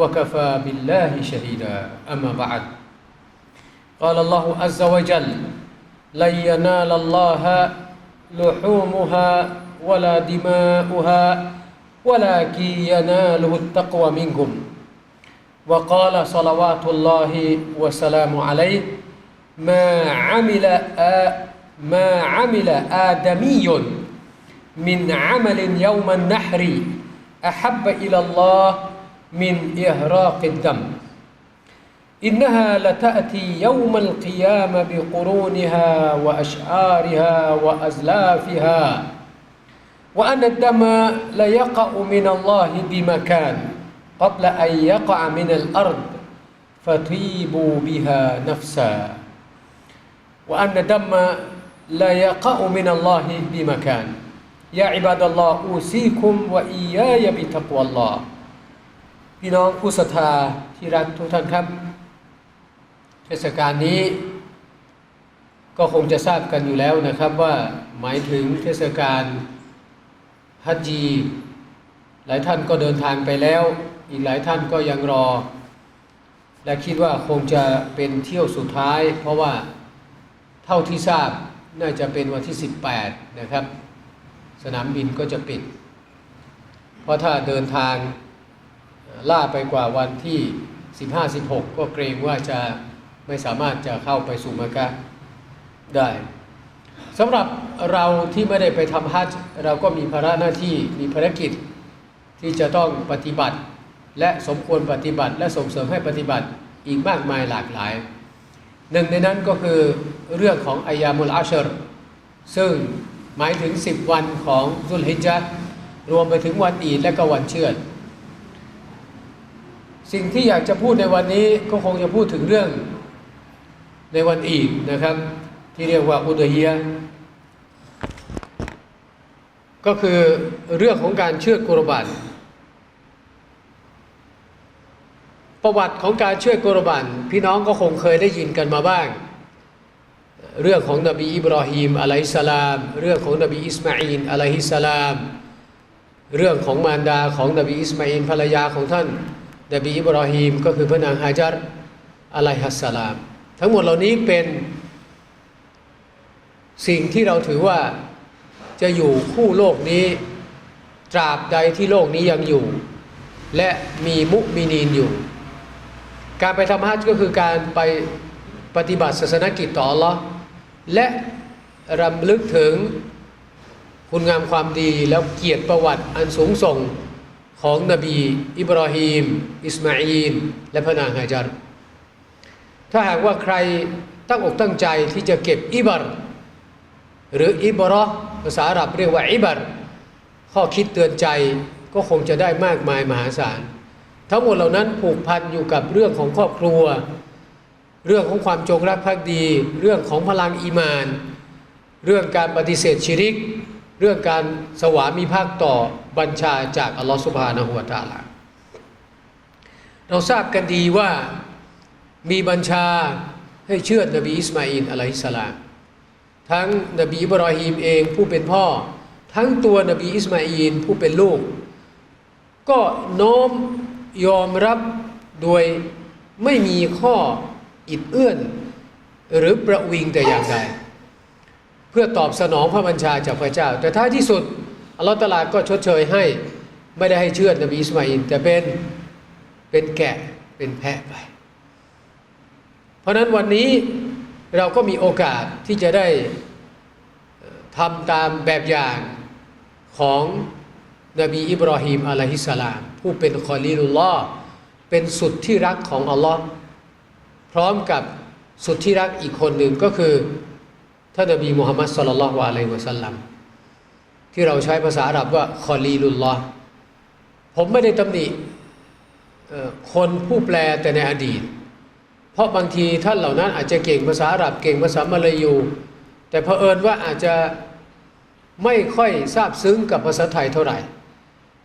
وكفى بالله شهيدا. أما بعد. قال الله عز وجل لن ينال الله لحومها ولا دماؤها ولكن يناله التقوى منكم وقال صلوات الله وسلام عليه ما عمل ما عمل آدمي من عمل يوم النحر أحب إلى الله من إهراق الدم. إنها لتأتي يوم القيامة بقرونها وأشعارها وأزلافها وأن الدم ليقع من الله بمكان قبل أن يقع من الأرض فطيبوا بها نفسا وأن الدم لا يقع من الله بمكان. يا عباد الله أوصيكم وإياي بتقوى الله. พี่น้องผู้ศรัทธาที่รักทุกท่านครับ เทศกาลนี้ ก็คงจะทราบกันอยู่แล้วนะครับว่าหมายถึงเทศกาลฮัจจีหลายท่านก็เดินทางไปแล้ว อีกหลายท่านก็ยังรอ และคิดว่าคงจะเป็นเที่ยวสุดท้าย เพราะว่าเท่าที่ทราบน่าจะเป็นวันที่ 18 นะครับ สนามบินก็จะปิด เพราะถ้าเดินทาง ล่าไปกว่าวันที่ 15-16 ก็เกรงว่าจะไม่สามารถจะเข้าไปสู่มักกะได้สำหรับเราที่ไม่ได้ไปทำฮัจญ์เราก็มีภาระหน้าที่มีภารกิจที่จะต้องปฏิบัติ และสมควรปฏิบัติ และส่งเสริมให้ปฏิบัติอีกมากมายหลากหลาย หนึ่งในนั้นก็คือเรื่องของอายามุลอาชรซึ่งหมายถึง 10 วันของซุลฮิจญะห์รวมไปถึงวันอีดและก็วันเชือด สิ่งที่อยากจะพูดในวันนี้ก็คงจะพูดถึงเรื่องในวันอีดนะครับ ที่เรียกว่าอุดฮียก็คือเรื่องของการเชือกุรบันประวัติของการเชือกุรบันพี่น้องก็คงเคยได้ยินกันมาบ้าง เรื่องของนบีอิบราฮิมอะลัยฮิสสลาม เรื่องของนบีอิสมาอินอะลัยฮิสสลาม เรื่องของมารดาของนบีอิสมาอินภรรยาของท่าน นบีอิบราฮิมก็คือพระนางฮาจัรอะลัยฮิสสลาม ทั้งหมดเหล่านี้เป็นสิ่งที่เราถือว่าจะอยู่คู่โลกนี้ตราบใดที่โลกนี้ยังอยู่ และมีมุมินีนอยู่ การไปทำฮัจญ์ก็คือการไปปฏิบัติศาสนกิจต่อและรำลึกถึงคุณงามความดีแล้วเกียรติประวัติอันสูงส่ง ของนบี อิบราฮิมอิสมาอีนและพระนางฮาจัรถ้าหากว่าใครตั้งอกตั้งใจที่จะเก็บอิบารหรืออิบรอภาษาอาหรับเรียกว่าอิบารข้อคิดเตือนใจก็คงจะได้มากมายมหาศาล ทั้งหมดเหล่านั้นผูกพันอยู่กับเรื่องของครอบครัว เรื่องของความจงรักภักดี เรื่องของพลังอีมาน เรื่องการปฏิเสธชิริก เรื่องการสวามีภาคต่อบัญชาจากอัลลอฮฺสุบฮานะฮุวาตาลาเราทราบกันดีว่ามีบัญชาให้เชื่อนบีอิสมาอินอะลัยฮิสลามทั้งนบีอิบรอฮีมเองผู้เป็นพ่อ ทั้งตัวนบีอิสมาอินผู้เป็นลูก ก็โน้มยอมรับโดยไม่มีข้ออิดเอื้อน หรือประวิงแต่อย่างใด เพื่อตอบสนองพระบัญชาจากพระเจ้า แต่ท้ายที่สุดอัลลอฮฺตลาก็ชดเชยให้ไม่ได้ให้เชื่อนบีอิสมาอินแต่เป็นเป็นแกะเป็นแพะไป เพราะนั้นวันนี้เราก็มีโอกาสที่จะได้ทำตามแบบอย่างของนบีอิบราฮิมอะลัยฮิสสลาม ผู้เป็นคอลีลุลลอฮ์เป็นสุดที่รักของอัลลอฮ์พร้อมกับสุดที่รักอีกคนหนึ่งก็คือ ท่านนบีมุฮัมมัดสุลลัลลอฮุอะลัยวะสัลลัมที่เราใช้ภาษาอาหรับว่าคอลีลุลลอฮ์ผมไม่ได้ตำหนิคนผู้แปลแต่ในอดีต เพราะบางทีท่านเหล่านั้นอาจจะเก่งภาษาอาหรับเก่งภาษามาลายู แต่เผอิญว่าอาจจะไม่ค่อยทราบซึ้งกับภาษาไทยเท่าไหร่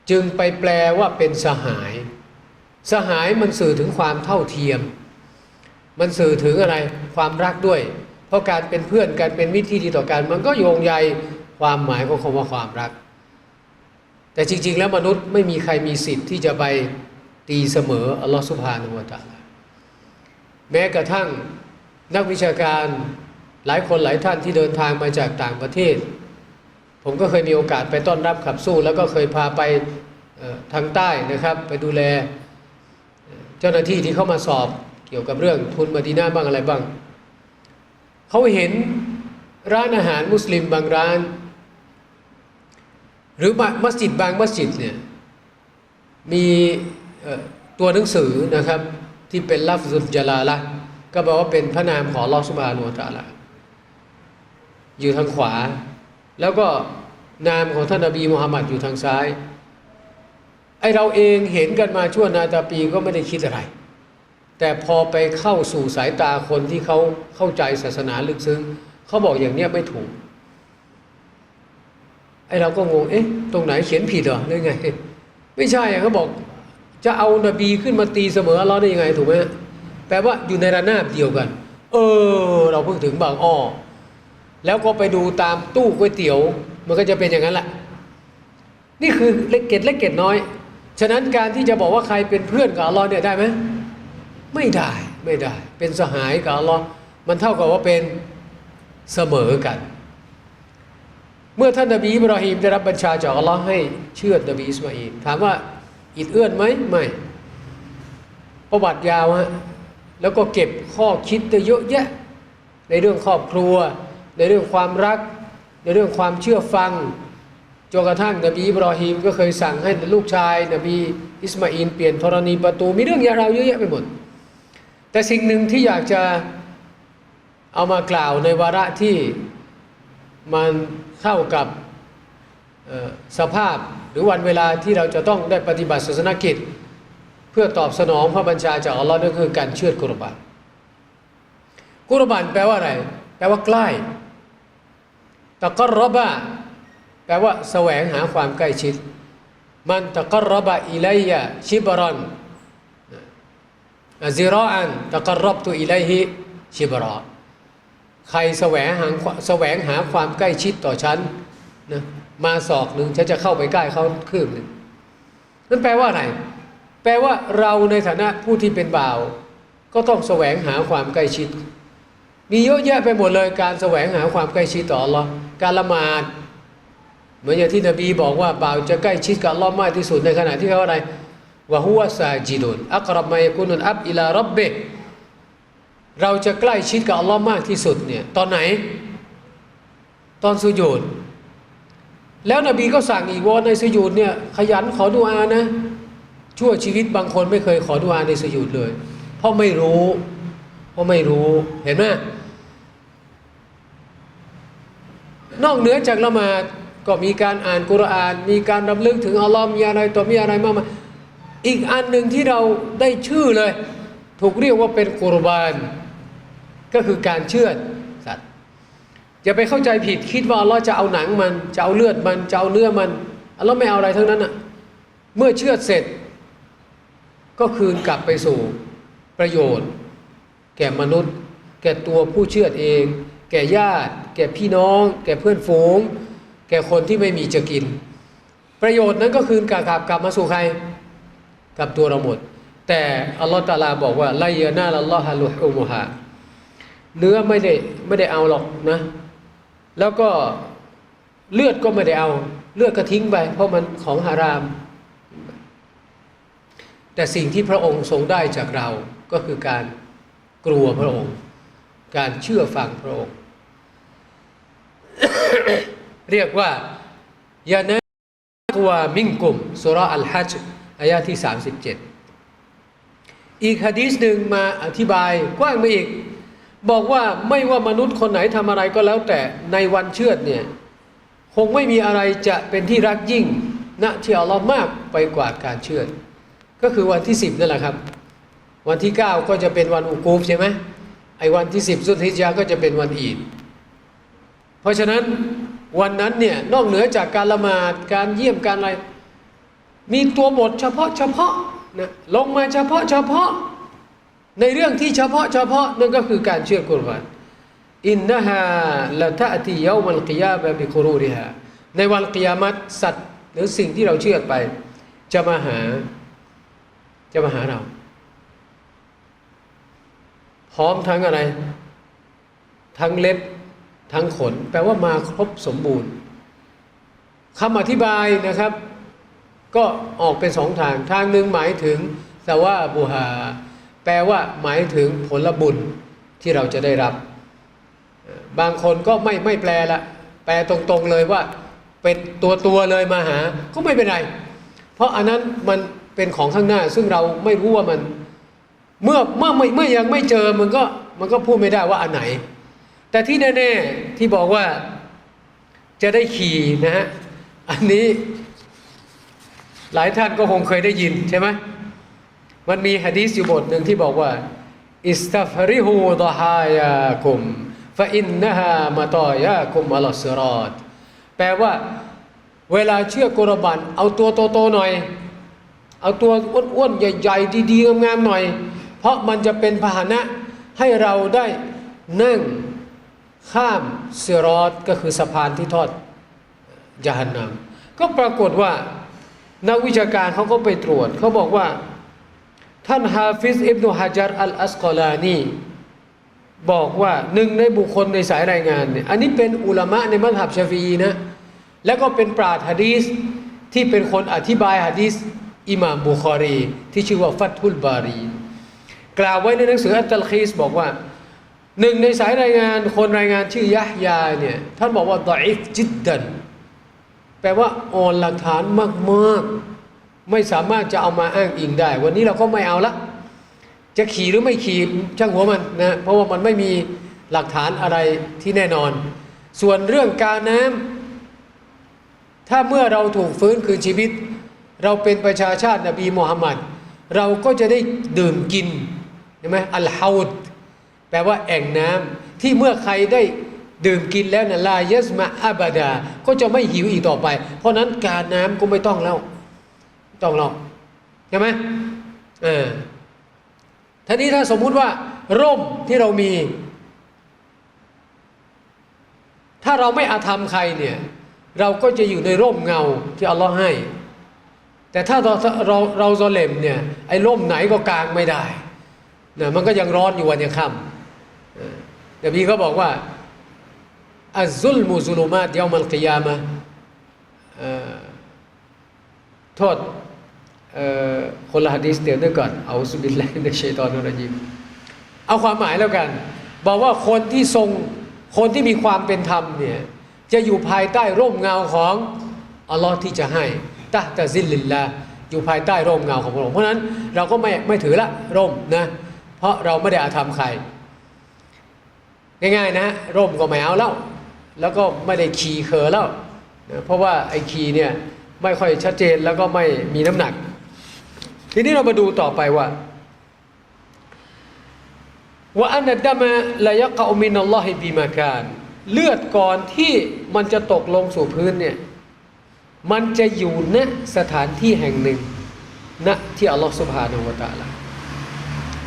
จึงไปแปลว่าเป็นสหาย สหายมันสื่อถึงความเท่าเทียม มันสื่อถึงอะไรความรักด้วย เพราะการเป็นเพื่อนการเป็นมิตรที่ดีต่อกัน มันก็โยงใยความหมายของคำว่าความรัก แต่จริง ๆ แล้วมนุษย์ไม่มีใครมีสิทธิ์ที่จะไปตีเสมออัลลอฮฺสุบฮานุวะตาแม้กระทั่งนักวิชาการหลายคนหลายท่านที่เดินทางมาจากต่างประเทศ ผมก็เคยมีโอกาสไปต้อนรับขับสู้ แล้วก็เคยพาไปทางใต้นะครับ ไปดูแล เจ้าหน้าที่ที่เข้ามาสอบเกี่ยวกับเรื่องทุนมาดีน่าบ้างอะไรบ้าง เขาเห็นร้านอาหารมุสลิมบางร้าน หรือมัสยิดบางมัสยิดเนี่ยมีตัวหนังสือนะครับที่เป็นลัฟซุลจลาละก็บอกว่าเป็นพระนามของลอสุบานุตาลาอยู่ทางขวา แล้วก็นามของท่านนบีมุฮัมมัดอยู่ทางซ้ายไอเราเองเห็นกันมาชั่วนาตาปีก็ไม่ได้คิดอะไร แต่พอไปเข้าสู่สายตาคนที่เขาเข้าใจศาสนาลึกซึ้งเขาบอกอย่างเนี้ยไม่ถูกไอเราก็งงเอ๊ะตรงไหนเขียนผิดเหรอหรือไง ไม่ใช่เขาบอกจะเอานบีขึ้นมาตีเสมอเราได้ยังไงถูกไหมแปลว่าอยู่ในระนาบเดียวกัน เออ เราเพิ่งถึงบางอ้อแล้วก็ไปดูตามตู้ก๋วยเตี๋ยว มันก็จะเป็นอย่างนั้นแหละนี่คือเล็กเกตเล็กเกตน้อย ฉะนั้นการที่จะบอกว่าใครเป็นเพื่อนกับอัลลอฮ์เนี่ยได้ไหม ไม่ได้ไม่ได้ เป็นสหายกับอัลลอฮ์มันเท่ากับว่าเป็นเสมอกัน เมื่อท่านนบีอิบราฮิมได้รับบัญชาจากอัลลอฮ์ให้เชื่อดนบีอิสมาอิลถามว่าอิดเอื้อนไหมไม่ประวัติยาวฮะแล้วก็เก็บข้อคิดได้เยอะแยะ ในเรื่องครอบครัว ในเรื่องความรัก ในเรื่องความเชื่อฟังจนกระทั่งนบีอิบราฮิมก็เคยสั่งให้ลูกชายนบีอิสมาอิลเปลี่ยนธรณีประตูมีเรื่องยาวเยอะแยะไปหมด แต่สิ่งหนึ่งที่อยากจะเอามากล่าวในวาระที่มันเข้ากับสภาพหรือวันเวลาที่เราจะต้องได้ปฏิบัติศาสนกิจ เพื่อตอบสนองพระบัญชาจากอัลลอฮ์นั่นคือการเชื่อดกุรบานกุรบานแปลว่าอะไร แปลว่าใกล้ตะกรบะแปลว่าแสวงหาความใกล้ชิด มันตะกรบะอิลัยยะชิบรอน ซิรออันตะกรอบตุอิลัยฮิชิบรอใครแสวงหาแสวงหาความใกล้ชิดต่อฉันนะมาศอกหนึ่งฉันจะเข้าไปใกล้เขาคืบหนึ่งนั่นแปลว่าอะไร แปลว่าเราในฐานะผู้ที่เป็นบ่าว ก็ต้องแสวงหาความใกล้ชิด มีเยอะแยะไปหมดเลยการแสวงหาความใกล้ชิดต่ออัลลอฮ์การละหมาดเหมือนอย่างที่นบีบอกว่าบ่าวจะใกล้ชิดกับอัลลอฮ์มากที่สุดในขณะที่เขาอะไร วะฮุวะซาจิดุนอักรับมายกุนุนอับอิลารับเบเราจะใกล้ชิดกับอัลลอฮ์มากที่สุดเนี่ยตอนไหน ตอนสุญูดแล้วนบีก็สั่งอีกว่าในสุญูดเนี่ยขยันขอดุอานะ ชั่วชีวิตบางคนไม่เคยขอดุอาในสุญูดเลย เพราะไม่รู้ เพราะไม่รู้เห็นไหมนอกเหนือจากละหมาดก็มีการอ่านกุรอาน มีการรำลึกถึงอัลลอฮ์มีอะไรต่อมีอะไรมากมาย อีกอันหนึ่งที่เราได้ชื่อเลย ถูกเรียกว่าเป็นกุรบาน ก็คือการเชือดสัตว์อย่าไปเข้าใจผิดคิดว่าอัลลอฮ์จะเอาหนังมัน จะเอาเลือดมัน จะเอาเนื้อมันอัลลอฮ์ไม่เอาอะไรทั้งนั้นอะเมื่อเชือดเสร็จ ก็คืนกลับไปสู่ประโยชน์ แก่มนุษย์ แก่ตัวผู้เชือดเอง แก่ญาติ แก่พี่น้อง แก่เพื่อนฝูง แก่คนที่ไม่มีจะกิน ประโยชน์นั้นก็คืนกลับกลับมาสู่ใคร กับตัวเราหมด แต่อัลลอฮฺตาลาบอกว่าไลยานาลัลลอฮะลุฮุมุฮาเนื้อไม่ได้ไม่ได้เอาหรอกนะ แล้วก็เลือดก็ไม่ได้เอา เลือดก็ทิ้งไป เพราะมันของฮาราม แต่สิ่งที่พระองค์ทรงได้จากเราก็คือการกลัวพระองค์ การเชื่อฟังพระองค์ เรียกว่ายานะตัวมิงกุมสุรอัลฮัจ อายะที่ 37 อีกฮะดีษหนึ่งมาอธิบายกว้างไปอีก บอกว่าไม่ว่ามนุษย์คนไหนทำอะไรก็แล้วแต่ในวันเชือดเนี่ย คงไม่มีอะไรจะเป็นที่รักยิ่งณที่อัลลอฮ์มากไปกว่าการเชือด ก็คือวันที่สิบนั่นแหละครับ วันที่เก้าก็จะเป็นวันอุกูฟใช่ไหมไอ้วันที่สิบสุดฮิจญาก็จะเป็นวันอีดเพราะฉะนั้นวันนั้นเนี่ยนอกเหนือจากการละหมาดการเยี่ยมการอะไร มีตัวบทเฉพาะเฉพาะนะลงมาเฉพาะเฉพาะ ในเรื่องที่เฉพาะเฉพาะนั่นก็คือการเชื่อกุรอานอินนะฮาละตะตีเยามัลกิยาบะบิครูริฮาในวันกิยามัตสัตว์หรือสิ่งที่เราเชื่อไป จะมาหาจะมาหาเรา พร้อมทั้งอะไร ทั้งเล็บทั้งขน แปลว่ามาครบสมบูรณ์คำอธิบายนะครับ ก็ออกเป็นสองทาง ทางหนึ่งหมายถึงสว่าบูฮาแปลว่าหมายถึงผลบุญที่เราจะได้รับ บางคนก็ไม่ไม่แปลละ แปลตรงๆเลยว่า เป็นตัวตัวเลยมาหา ก็ไม่เป็นไร เพราะอันนั้นมันเป็นของข้างหน้า ซึ่งเราไม่รู้ว่ามัน เมื่อเมื่อไม่เมื่อยังไม่เจอมันก็มันก็พูดไม่ได้ว่าอันไหน แต่ที่แน่ ๆที่บอกว่าจะได้ขี่นะฮะอันนี้ หลายท่านก็คงเคยได้ยินใช่ไหมมันมีฮะดีษอยู่บทหนึ่งที่บอกว่าอิสตัฟริฮูดฮายาคุมฟะอินนะฮามาตอยาคุมอัลสรอดแปลว่า เวลาเชื่อกุรบัน เอาตัวโตๆหน่อย เอาตัวอ้วนๆ ใหญ่ๆ ดีๆ งามๆ หน่อย เพราะมันจะเป็นพาหนะให้เราได้นั่งข้ามเซรอดก็คือสะพานที่ทอดยานนำก็ปรากฏว่า นักวิชาการเขาก็ไปตรวจเขาบอกว่า ท่านฮาฟิซอิบนุฮะจัรอัลอัสกอลานีบอกว่าหนึ่งในบุคคลในสายรายงานเนี่ยอันนี้เป็นอุลามะในมัธยับชาฟีนะแล้วก็เป็นปราชญ์ฮะดีสที่เป็นคนอธิบายฮะดีสอิหม่ามบุคอรี ที่ชื่อว่าฟัตทุลบารี กล่าวไว้ในหนังสืออัตตลคีสบอกว่าหนึ่งในสายรายงานคนรายงานชื่อยะฮยาเนี่ยท่านบอกว่าดอิฟจิดดัน แปลว่าอ่อนหลักฐานมากๆ ไม่สามารถจะเอามาอ้างอิงได้ วันนี้เราก็ไม่เอาละ จะขี่หรือไม่ขี่ช่างหัวมันนะ เพราะว่ามันไม่มีหลักฐานอะไรที่แน่นอน ส่วนเรื่องการน้ำถ้าเมื่อเราถูกฟื้นคืนชีวิต เราเป็นประชาชาตินบีมูฮัมมัดเราก็จะได้ดื่มกินใช่ไหมอัลฮาวดแปลว่าแอ่งน้ำที่เมื่อใครได้ ดื่มกินแล้วนะลายสมาอับดา ก็จะไม่หิวอีกต่อไป เพราะนั้นการน้ำก็ไม่ต้องแล้วต้องหรอกใช่ไหมเออทีนี้ถ้าสมมุติว่า ร่มที่เรามี ถ้าเราไม่อาธรรมใครเนี่ย เราก็จะอยู่ในร่มเงาที่อัลลอฮ์ให้ แต่ถ้าเราเราเราโซเลมเนี่ยไอ้ร่มไหนก็กลางไม่ได้เนี่ยมันก็ยังร้อนอยู่วันยังค่ำแต่พี่เขาบอกว่า อัซุลมุซุลุมาตยามัลกิยามะโทษคนละฮะดีสเดี๋ยวนึกก่อนเอาสุบิลลาฮิในชัยตอนนรยิมเอาความหมายแล้วกัน บอกว่าคนที่ทรงคนที่มีความเป็นธรรมเนี่ยจะอยู่ภายใต้ร่มเงาของอัลลอฮ์ที่จะให้ตะตะซิลลิลลาอยู่ภายใต้ร่มเงาของพระองค์เพราะฉะนั้นเราก็ไม่ไม่ถือละร่มนะเพราะเราไม่ได้อาธรรมใคร ง่ายๆนะร่มก็ไม่เอาแล้ว แล้วก็ไม่ได้ขี่เคอแล้วนะเพราะว่าไอ้ขี่เนี่ยไม่ค่อยชัดเจนแล้วก็ไม่มีน้ำหนัก ทีนี้เรามาดูต่อไปว่าว่าอันดัมะละยะกะมินอัลลอฮิบิมาการเลือดก่อนที่มันจะตกลงสู่พื้นเนี่ยมันจะอยู่ณสถานที่แห่งหนึ่งณที่อัลลอฮฺสุบฮานาละตาละ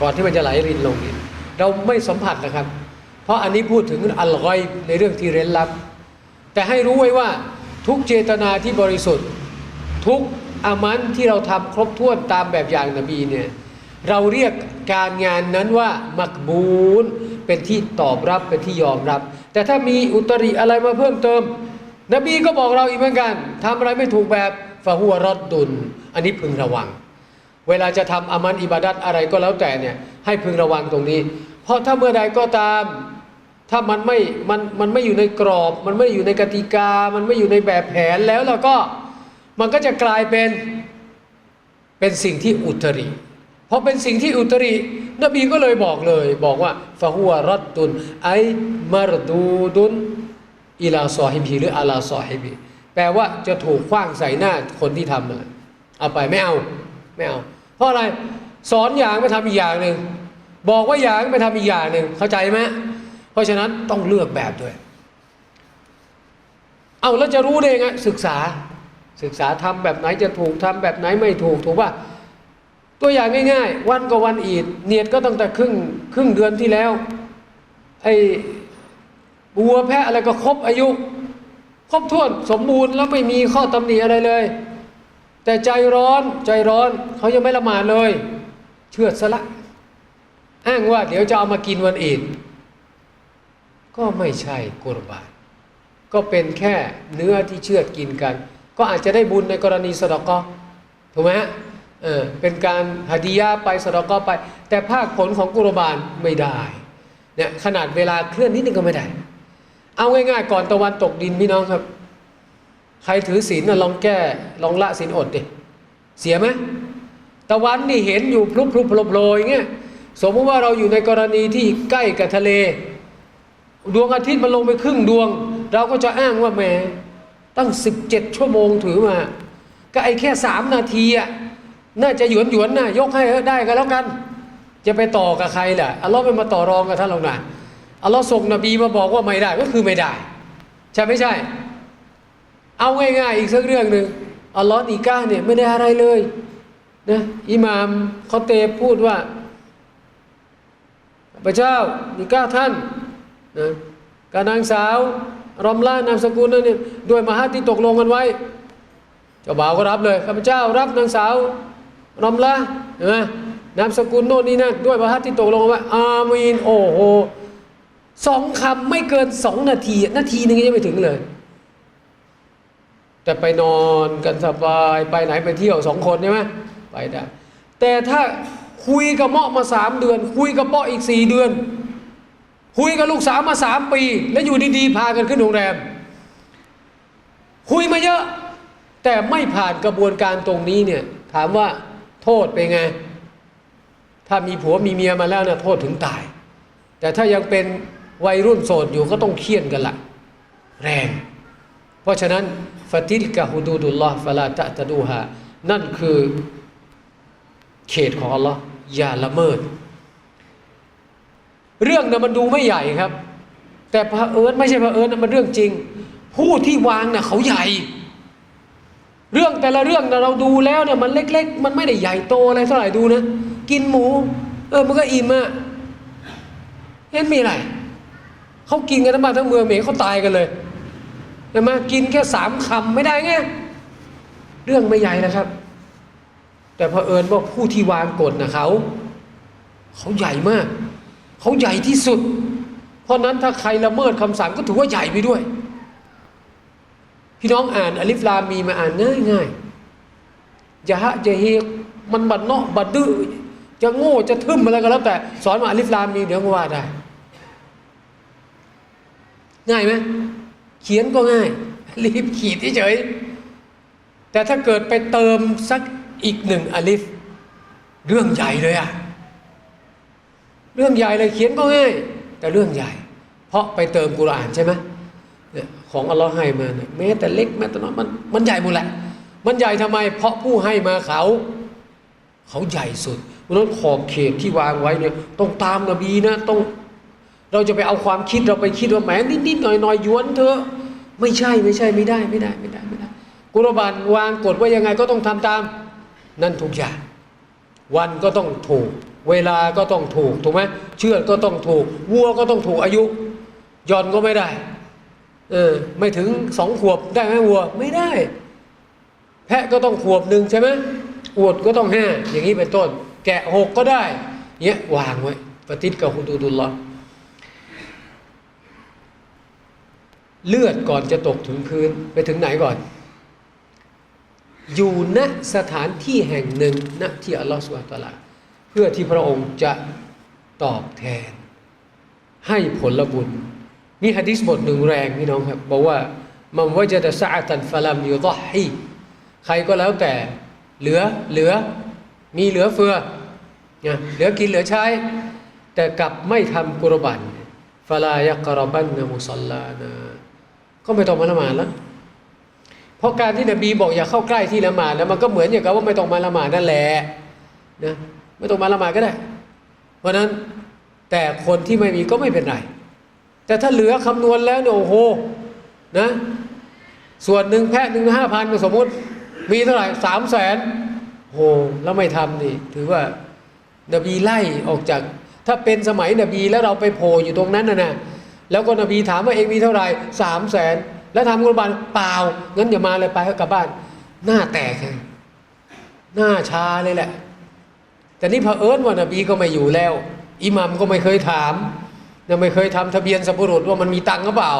ก่อนที่มันจะไหลรินลงนี่เราไม่สัมผัสนะครับ เพราะอันนี้พูดถึงอัลกอยในเรื่องที่เร้นลับ แต่ให้รู้ไว้ว่าทุกเจตนาที่บริสุทธิ์ ทุกอามันที่เราทำครบถ้วนตามแบบอย่างนบีเนี่ยเราเรียกการงานนั้นว่ามักบูลเป็นที่ตอบรับเป็นที่ยอมรับ แต่ถ้ามีอุตริอะไรมาเพิ่มเติม นบีก็บอกเราอีกเหมือนกันทำอะไรไม่ถูกแบบฟาหัวรอดดุล อันนี้พึงระวัง เวลาจะทำอามันอิบาดัตอะไรก็แล้วแต่เนี่ยให้พึงระวังตรงนี้ เพราะถ้าเมื่อใดก็ตาม ถ้ามันไม่มันมันไม่อยู่ในกรอบ มันไม่อยู่ในกติกา มันไม่อยู่ในแบบแผนแล้วเราก็มันก็จะกลายเป็นเป็นสิ่งที่อุตริพอเป็นสิ่งที่อุตริ นบีก็เลยบอกเลย บอกว่าฟาหัวรัดตุนไอมารดูดุนอิลาซอฮิบีหรืออาลาซอฮิบีแปลว่าจะถูกคว้างใส่หน้าคนที่ทำเลยเอาไปไม่เอาไม่เอา เพราะอะไรสอนอย่างไปทำอีกอย่างหนึ่งบอกว่าอย่างไปทำอีกอย่างหนึ่งเข้าใจไหม ราะฉะนั้นต้องเลือกแบบด้วย เอาแล้วจะรู้ได้ยังไงศึกษาศึกษาทำแบบไหนจะถูกทำแบบไหนไม่ถูกถูกป่ะตัวอย่างง่ายๆ วันก็วันอีดเนียดก็ตั้งแต่ครึ่งครึ่งเดือนที่แล้วไอ้บัวแพะอะไรก็ครบอายุ ครบถ้วนสมบูรณ์แล้วไม่มีข้อตำหนิอะไรเลย แต่ใจร้อนใจร้อนเขายังไม่ละหมาดเลย เชื่อดซะละ อ้างว่าเดี๋ยวจะเอามากินวันอีด ก็ไม่ใช่กุรบานก็เป็นแค่เนื้อที่เชื่อดกินกัน ก็อาจจะได้บุญในกรณีสะเดอกก็ถูกไหมฮะเออเป็นการหดียาไปสะเดอกก็ไป แต่ภาคผลของกุรบานไม่ได้เนี่ยขนาดเวลาเคลื่อนนิดนึงก็ไม่ได้ เอาง่ายๆ ก่อนตะวันตกดินพี่น้องครับ ใครถือศีลนะลองแก้ลองละศีลอดดิเสียไหมตะวันนี่เห็นอยู่พลุบพลุบโผล่โผล่อย่างเงี้ยสมมติว่าเราอยู่ในกรณีที่ใกล้กับทะเล ดวงอาทิตย์มันลงไปครึ่งดวง เราก็จะอ้างว่าแหมตั้ง 17 ชั่วโมงถือมา ก็ไอ้แค่สามนาทีอะน่าจะหยวนหยวนนะยกให้เได้กันแล้วกัน จะไปต่อกับใครล่ะอัลลอฮ์ไม่มาต่อรองกับท่านหรอกนะอัลลอฮ์ส่งนบีมาบอกว่าไม่ได้ก็คือไม่ได้ ใช่ไม่ใช่ เอาง่ายๆอีกสักเรื่องหนึ่งอัลลอฮ์นีก้าเนี่ยไม่ได้อะไรเลยนะอิหมามเขาเตพูดว่าพระเจ้านิก้าท่าน นะกับนางสาวรอมล่านามสกุลนั่นเนี่ยด้วยมหาที่ตกลงกันไว้ เจ้าบ่าวก็รับเลยข้าพเจ้ารับนางสาวรอมล่าเห็นไหมนามสกุลโน่นนี่นั่นด้วยมหาที่ตกลงกันไว้อามีนโอ้โหสองคำไม่เกินสองนาที นาทีหนึงยังไม่ถึงเลย แต่ไปนอนกันสบายไปไหนไปเที่ยวสองคนใช่ไหมไปได้แต่ถ้าคุยกับเมาะมาสามเดือน คุยกับเปาะอีกสี่เดือน คุยกับลูกสาวมาสามปี แล้วอยู่ดีๆ พากันขึ้นโรงแรม คุยมาเยอะ แต่ไม่ผ่านกระบวนการตรงนี้เนี่ย ถามว่าโทษเป็นไง ถ้ามีผัวมีเมียมาแล้วเนี่ยโทษถึงตาย แต่ถ้ายังเป็นวัยรุ่นโสดอยู่ก็ต้องเคี่ยนกันละแรง เพราะฉะนั้นฟาติลกะฮุดูดุลลอฮ์ฟลาตะตะดูฮานั่นคือเขตของอัลลอฮ์อย่าละเมิด เรื่องน่ะมันดูไม่ใหญ่ครับ แต่พระเอิญไม่ใช่พระเอิญนะมันเรื่องจริง ผู้ที่วางน่ะเขาใหญ่ เรื่องแต่ละเรื่องนะเราดูแล้วเนี่ยมันเล็ก ๆ มันไม่ได้ใหญ่โตอะไรเท่าไหร่ดูนะกินหมู เออมันก็อิ่มอะเห็นมีอะไรเขากินกันทั้งบ้านทั้งเมืองเหมเขาตายกันเลยเห็นไหมกินแค่สามคำไม่ได้ไงเรื่องไม่ใหญ่นะครับ แต่เอิญว่าผู้ที่วางกฎนะเขาเขาใหญ่มาก เขาใหญ่ที่สุด เพราะนั้นถ้าใครละเมิดคำสั่งก็ถือว่าใหญ่ไปด้วย พี่น้องอ่านอลิฟลามมีมาอ่านง่ายง่ายๆจะฮะจะเฮกมันบัดเนาะบัดดื้อจะโง่จะทึมอะไรก็แล้วแต่ สอนมาอลิฟลามมีเดี๋ยวก็ว่าได้ ง่ายไหมเขียนก็ง่าย รีบขีดเฉยแต่ถ้าเกิดไปเติมสักอีกหนึ่งอลิฟ เรื่องใหญ่เลยอะ เรื่องใหญ่เลยเขียนก็ง่าย แต่เรื่องใหญ่ เพราะไปเติมกุรอานใช่ไหมเนี่ยของอัลลอฮ์ให้มาเนี่ยแม้แต่เล็กแม้แต่น้อยมันมันใหญ่หมดแหละ มันใหญ่ทำไม เพราะผู้ให้มาเขา เขาใหญ่สุดเพราะนั้นขอบเขตที่วางไว้เนี่ยต้องตามนบีนะต้องเราจะไปเอาความคิดเราไปคิดว่าแหมนิดๆหน่อยๆย้วนเถอะไม่ใช่ไม่ใช่ไม่ได้ไม่ได้ไม่ได้ไม่ได้กุรบานวางกฎว่ายังไงก็ต้องทำตาม นั่นทุกอย่างวันก็ต้องถูก เวลาก็ต้องถูกถูกไหมเชือดก็ต้องถูกวัวก็ต้องถูกอายุย่อนก็ไม่ได้ เออ ไม่ถึงสองขวบได้ไหมวัวไม่ได้ แพะก็ต้องขวบหนึ่งใช่ไหมอวดก็ต้องห้าอย่างนี้เป็นต้น แกะหกก็ได้เนี้ยวางไว้ปฏิทิกับฮุดูดุลลอฮ์เลือดก่อนจะตกถึงพื้นไปถึงไหนก่อน อยู่ณสถานที่แห่งหนึ่งณที่อัลลอฮฺสุบฮฺตะอาลา เพื่อที่พระองค์จะตอบแทน ให้ผลบุญ มีฮะดิษบทหนึ่งแรงพี่น้องครับบอกว่ามันว่าจะตะสะอาตันฟลัมอยูดอฮีใครก็แล้วแต่เหลือเหลือมีเหลือเฟือนะเหลือกินเหลือใช้ แต่กลับไม่ทำกุรบันฟลายักรบันนะมุสลลานะก็ไม่ต้องมาละหมาดแล้วเพราะการที่นบีบอกอย่าเข้าใกล้ที่ละหมาดแล้วมันก็เหมือนอย่างกับว่าไม่ต้องมาละหมาดนั่นแหละนะ ไม่ต้องมาละหมาดก็ได้ เพราะนั้นแต่คนที่ไม่มีก็ไม่เป็นไร แต่ถ้าเหลือคำนวณแล้วเนี่ยโอ้โหนะส่วนหนึ่งแพะหนึ่งห้าพันสมมติ มีเท่าไหร่สามแสนโอ้แล้วไม่ทำนี่ ถือว่านบีไล่ออกจาก ถ้าเป็นสมัยนบีแล้วเราไปโผล่อยู่ตรงนั้นนะนะแล้วก็นบีถามว่าเองมีเท่าไหร่สามแสนแล้วทำกุรบานเปล่างั้นอย่ามาเลยไปกลับบ้าน หน้าแตกเลยหน้าชาเลยแหละ แต่นี่เผอิญว่านบีก็ไม่อยู่แล้ว อิหมัมก็ไม่เคยถามยังไม่เคยทำทะเบียนสัมปรุษว่ามันมีตังค์หรือเปล่า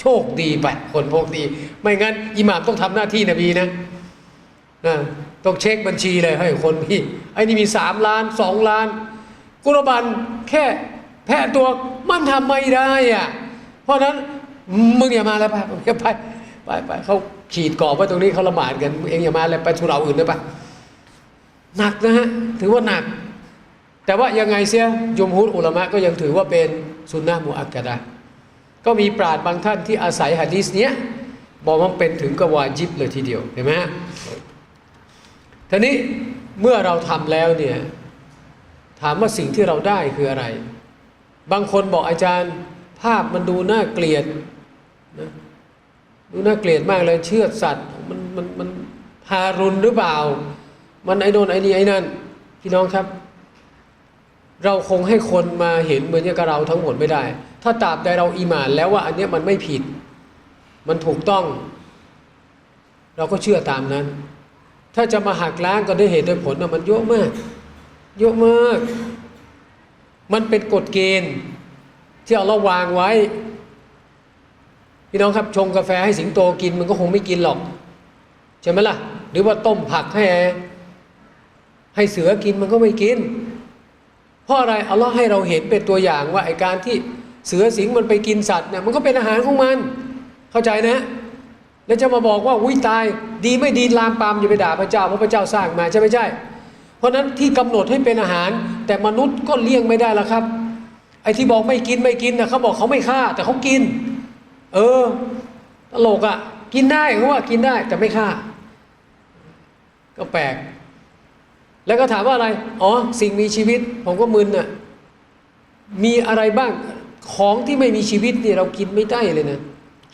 โชคดีไปคนพวกดีไม่งั้นอิหมัมต้องทำหน้าที่นบีนะนะต้องเช็คบัญชีเลยให้คนพี่ไอ้นี่มีสามล้านสองล้าน กุรบันแค่แพะตัวมันทำไม่ได้อะเพราะนั้นมึงอย่ามาแล้วไปไปไปไปเขาขีดกรอบไว้ตรงนี้เขาละหมาดกันเองอย่ามาเลยไปทุเราอื่นได้ปะ หนักนะฮะถือว่าหนัก แต่ว่ายังไงเสียยมฮุดอุลามะก็ยังถือว่าเป็นสุนนะมุอักกะดะก็มีปราดบางท่านที่อาศัยหะดีษเนี้ยบอกว่าเป็นถึงกบวาจิบเลยทีเดียวเห็นไหมฮะทีนี้เมื่อเราทำแล้วเนี่ยถามว่าสิ่งที่เราได้คืออะไร บางคนบอกอาจารย์ ภาพมันดูน่าเกลียดนะดูน่าเกลียดมากเลยเชือดสัตว์มันมันมันทารุณหรือเปล่า มันไอโนนไอนี่ไอนั่นพี่น้องครับ เราคงให้คนมาเห็นเหมือนกับเราทั้งหมดไม่ได้ ถ้าตราบใดเราอีหมานแล้วว่าอันเนี้ยมันไม่ผิด มันถูกต้อง เราก็เชื่อตามนั้น ถ้าจะมาหักล้างก็ด้วยเหตุด้วยผลนะมันเยอะมากเยอะมาก มันเป็นกฎเกณฑ์ที่เอาเราวางไว้ พี่น้องครับชงกาแฟให้สิงโตกินมันก็คงไม่กินหรอกใช่ไหมล่ะ หรือว่าต้มผักให้ ให้เสือกินมันก็ไม่กิน เพราะอะไรอัลลอฮ์ให้เราเห็นเป็นตัวอย่างว่าไอการที่เสือสิงมันไปกินสัตว์เนี่ยมันก็เป็นอาหารของมัน เข้าใจนะ แล้วจะมาบอกว่าอุ้ยตาย ดีไม่ดีลามปามอย่าไปด่าพระเจ้าเพราะพระเจ้าสร้างมาใช่ไม่ใช่ เพราะนั้นที่กำหนดให้เป็นอาหาร แต่มนุษย์ก็เลี่ยงไม่ได้ละครับ ไอ้ที่บอกไม่กินไม่กินนะเขาบอกเขาไม่ฆ่า แต่เขากิน เออตลกอะ่ะกินได้เขาว่ากินได้แต่ไม่ฆ่า ก็แปลก แล้วก็ถามว่าอะไร อ๋อ สิ่งมีชีวิต ผมก็มึนน่ะ มีอะไรบ้าง ของที่ไม่มีชีวิตนี่เรากินไม่ได้เลยนะ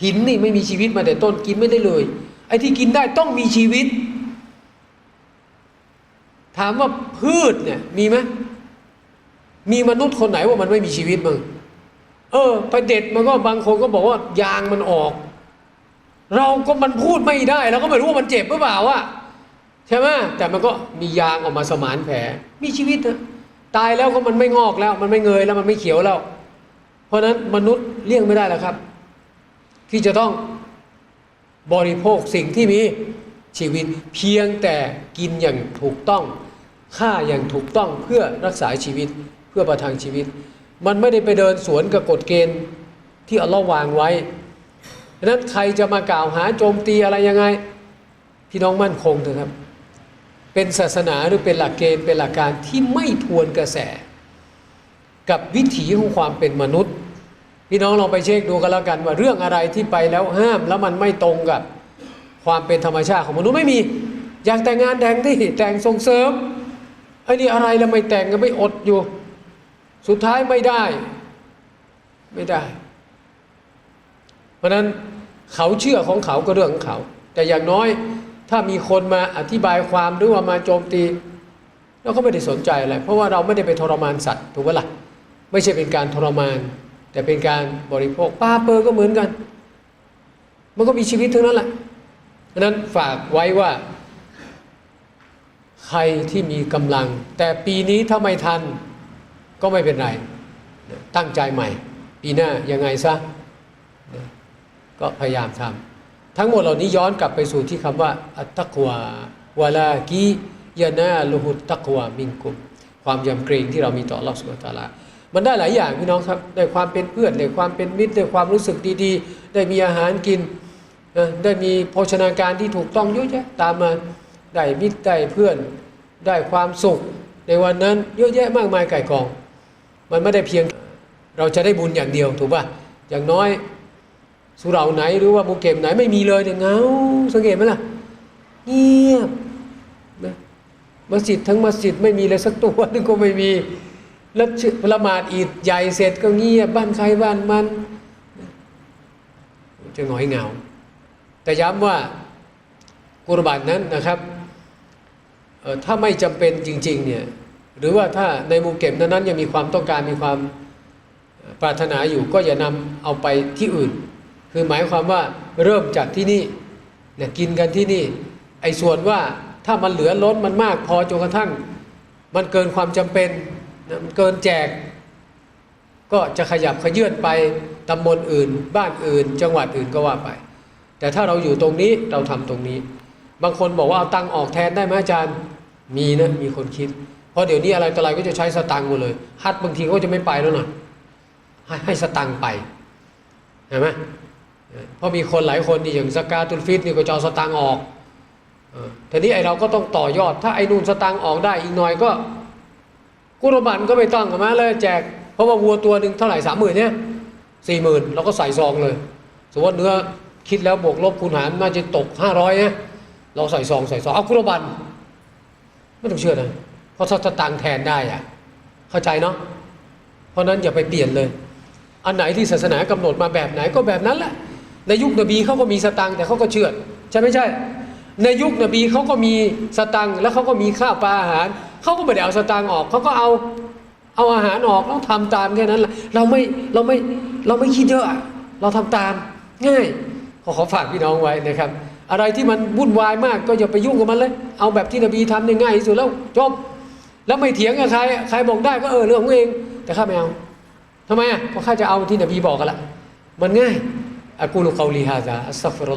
หินนี่ไม่มีชีวิตมาแต่ต้นกินไม่ได้เลย ไอ้ที่กินได้ต้องมีชีวิต ถามว่าพืชเนี่ยมีไหมมีมนุษย์คนไหนว่ามันไม่มีชีวิตมั้งเออไปเด็ดมันก็บางคนก็บอกว่ายางมันออก เราก็มันพูดไม่ได้เราก็ไม่รู้ว่ามันเจ็บหรือเปล่าอะ ใช่ไหมแต่มันก็มียางออกมาสมานแผลมีชีวิตนะตายแล้วก็มันไม่งอกแล้ว มันไม่เงยแล้วมันไม่เขียวแล้ว เพราะฉะนั้นมนุษย์เลี่ยงไม่ได้แล้วครับ ที่จะต้องบริโภคสิ่งที่มีชีวิตเพียงแต่กินอย่างถูกต้องฆ่าอย่างถูกต้องเพื่อรักษาชีวิตเพื่อประทังชีวิต มันไม่ได้ไปเดินสวนกับกฎเกณฑ์ที่อัลลอฮ์วางไว้ดังนั้นใครจะมากล่าวหาโจมตีอะไรยังไง พี่น้องมั่นคงเถอะครับ เป็นศาสนาหรือเป็นหลักเกณฑ์เป็นหลักการที่ไม่ทวนกระแส กับวิถีของความเป็นมนุษย์ พี่น้องลองไปเช็คดูกันแล้วกันว่าเรื่องอะไรที่ไปแล้วห้ามแล้วมันไม่ตรงกับความเป็นธรรมชาติของมนุษย์ไม่มี อยากแต่งงานแต่งที่แต่งส่งเสริมไอ้นี่อะไรแล้วไม่แต่งก็ไม่อดอยู่ สุดท้ายไม่ได้ไม่ได้ เพราะนั้นเขาเชื่อของเขาก็เรื่องของเขา แต่อย่างน้อย ถ้ามีคนมาอธิบายความหรือว่ามาโจมตีเราก็ไม่ได้สนใจอะไรเพราะว่าเราไม่ได้ไปทรมานสัตว์ถูกไหมล่ะไม่ใช่เป็นการทรมาน แต่เป็นการบริโภคปลาเปอร์ก็เหมือนกัน มันก็มีชีวิตทั้งนั้นแหละเพราะนั้นฝากไว้ว่า ใครที่มีกำลัง แต่ปีนี้ถ้าไม่ทันก็ไม่เป็นไร ตั้งใจใหม่ ปีหน้ายังไงซะก็พยายามทำ ทั้งหมดเหล่านี้ย้อนกลับไปสู่ที่คำว่า อัตตะกวาวาลากียานาลุหุตตะกวามิงกุม ความยำเกรงที่เรามีต่อลอสุตะอาลามันได้หลายอย่างพี่น้องครับได้ความเป็นเพื่อนได้ความเป็นมิตรได้ความรู้สึกดีๆ ได้มีอาหารกินได้มีโภชนาการที่ถูกต้องเยอะแยะตามมาได้มิตรได้เพื่อนได้ความสุข ในวันนั้นเยอะแยะมากมายไก่กอง มันไม่ได้เพียงเราจะได้บุญอย่างเดียวถูกป่ะอย่างน้อย สุราไหนหรือว่าบุเก็มไหนไม่มีเลยเนี่ยเงาสังเกตไหมล่ะเงียบนะมัสยิดทั้งมัสยิดไม่มีเลยสักตัวนึงก็ไม่มีแล้วละหมาดอีดใหญ่เสร็จก็เงียบบ้านใครบ้านมันจะหงอยเหงา แต่ย้ำว่ากุรบานนั้นนะครับถ้าไม่จำเป็นจริงๆเนี่ยหรือว่าถ้าในมูเก็บนั้นยังมีความต้องการมีความปรารถนาอยู่ก็อย่านำเอาไปที่อื่น คือหมายความว่าเริ่มจากที่นี่เนี่ยกินกันที่นี่ ไอ้ส่วนว่าถ้ามันเหลือล้นมันมากพอจนกระทั่ง มันเกินความจำเป็นนะมันเกินแจก ก็จะขยับขยื่นไปตำบลอื่น บ้านอื่น จังหวัดอื่นก็ว่าไป แต่ถ้าเราอยู่ตรงนี้เราทำตรงนี้ บางคนบอกว่าเอาตังออกแทนได้ไหมอาจารย์มีนะมีคนคิด เพราะเดี๋ยวนี้อะไรต่ออะไรก็จะใช้สตังค์หมดเลยฮัดบางทีก็จะไม่ไปแล้วนะให้ให้สตังค์ไปเห็นไหม เพราะมีคนหลายคนนี่อย่างสกาตุลฟิตนี่ก็จะเอาสตังค์ออกเออทีนี้ไอเราก็ต้องต่อยอด ถ้าไอ้นู่นสตังค์ออกได้อีกหน่อยก็ กุรบันก็ไม่ต้องกันมาเลยแจก เพราะว่าวัวตัวหนึ่งเท่าไหร่สามหมื่นเนี่ยสี่หมื่นเราก็ใส่ซองเลย สมมติเนื้อคิดแล้วบวกลบคูณหารน่าจะตกห้าร้อยเนี่ยเราใส่ซองใส่ซองเอากุรบันไม่ต้องเชื่อนะเพราะถ้าสตังค์แทนได้อะเข้าใจเนาะเพราะนั้นอย่าไปเปลี่ยนเลย อันไหนที่ศาสนากำหนดมาแบบไหนก็แบบนั้นแหละ ในยุคนบีเขาก็มีสตังค์แต่เขาก็เชื่อใช่ไม่ใช่ ในยุคนบีเขาก็มีสตังค์แล้วเขาก็มีข้าวปลาอาหารเขาก็ไม่ได้เอาสตังค์ออกเขาก็เอาเอาอาหารออกต้องทำตามแค่นั้นแหละเราไม่เราไม่เราไม่คิดเยอะเราทำตาม ง่ายขอขอฝากพี่น้องไว้นะครับ อะไรที่มันวุ่นวายมากก็อย่าไปยุ่งกับมันเลย เอาแบบที่นบีทำเนี่ยง่ายที่สุดแล้วจบแล้วไม่เถียงกับใครใครบอกได้ก็เออเรื่องของเอง แต่ข้าไม่เอาทำไมอะเพราะข้าจะเอาที่นบีบอกกันละมันง่าย อะกูลุกาลีฮาซาอัสตัฆฟิรุ